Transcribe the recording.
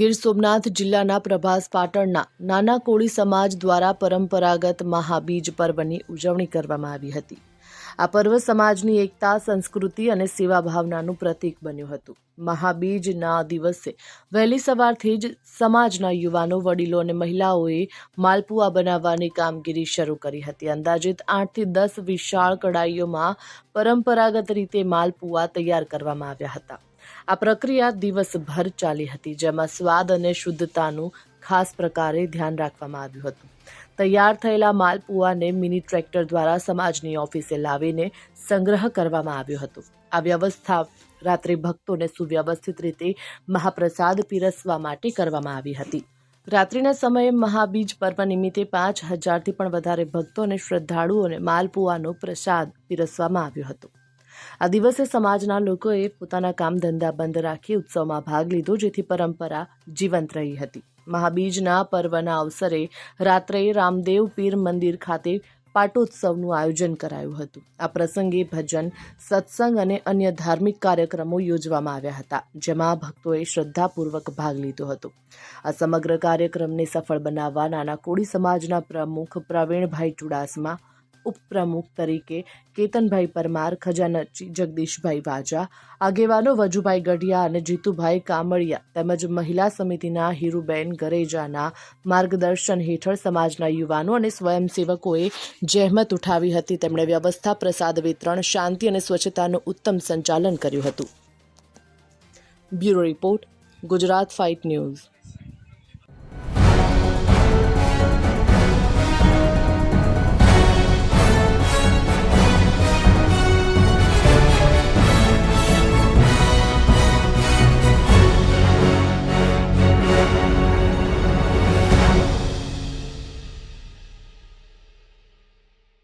ગીર સોમનાથ જિલ્લાના પ્રભાસ પાટણના નાના કોળી સમાજ દ્વારા પરંપરાગત મહાબીજ પર્વની ઉજવણી કરવામાં આવી હતી. આ પર્વ સમાજની એકતા, સંસ્કૃતિ અને સેવા ભાવનાનું પ્રતીક બન્યું હતું. મહાબીજના દિવસે વહેલી સવારથી જ સમાજના યુવાનો, વડીલો અને મહિલાઓએ માલપુઆ બનાવવાની કામગીરી શરૂ કરી હતી. અંદાજિત આઠથી દસ વિશાળ કડાઈઓમાં પરંપરાગત રીતે માલપુઆ તૈયાર કરવામાં આવ્યા હતા. આ પ્રક્રિયા દિવસભર ચાલી હતી, જેમાં સ્વાદ અને શુદ્ધતાનું ખાસ પ્રકારે ધ્યાન રાખવામાં આવ્યું હતું. તૈયાર થયેલા માલપુઆને મિની ટ્રેક્ટર દ્વારા સમાજની ઓફિસે લાવીને સંગ્રહ કરવામાં આવ્યો હતો. આ વ્યવસ્થા રાત્રે ભક્તોને સુવ્યવસ્થિત રીતે મહાપ્રસાદ પીરસવા માટે કરવામાં આવી હતી. રાત્રિના સમયે મહાબીજ પર્વ નિમિત્તે પાંચ હજારથી પણ વધારે ભક્તો અને શ્રદ્ધાળુઓને માલપુઆનો પ્રસાદ પીરસવામાં આવ્યો હતો. આ દિવસે સમાજના લોકોએ પોતાના કામ ધંધા બંધ રાખી ઉત્સવમાં ભાગ લીધો, જેથી પરંપરા જીવંત રહી હતી. મહાબીજના પર્વના અવસરે રાત્રે રામદેવ પીર મંદિર ખાતે પાટોત્સવનું આયોજન કરાયું હતું. આ પ્રસંગે ભજન, સત્સંગ અને અન્ય ધાર્મિક કાર્યક્રમો યોજવામાં આવ્યા હતા, જેમાં ભક્તોએ શ્રદ્ધાપૂર્વક ભાગ લીધો હતો. આ સમગ્ર કાર્યક્રમને સફળ બનાવવા નાના કોળી સમાજના પ્રમુખ પ્રવીણભાઈ ચુડાસમા ઉપપ્રમુખ તરીકે કેતનભાઈ પરમાર, ખજાનચી જગદીશભાઈ વાજા, આગેવાનો વજુભાઈ ગઢિયા અને જીતુભાઈ કામળિયા તેમજ મહિલા સમિતિના હીરુબેન ગરેજાના માર્ગદર્શન હેઠળ સમાજના યુવાનો અને સ્વયંસેવકોએ જહેમત ઉઠાવી હતી. તેમણે વ્યવસ્થા, પ્રસાદ વિતરણ, શાંતિ અને સ્વચ્છતાનું ઉત્તમ સંચાલન કર્યું હતું. Bureau report, Gujarat fight news.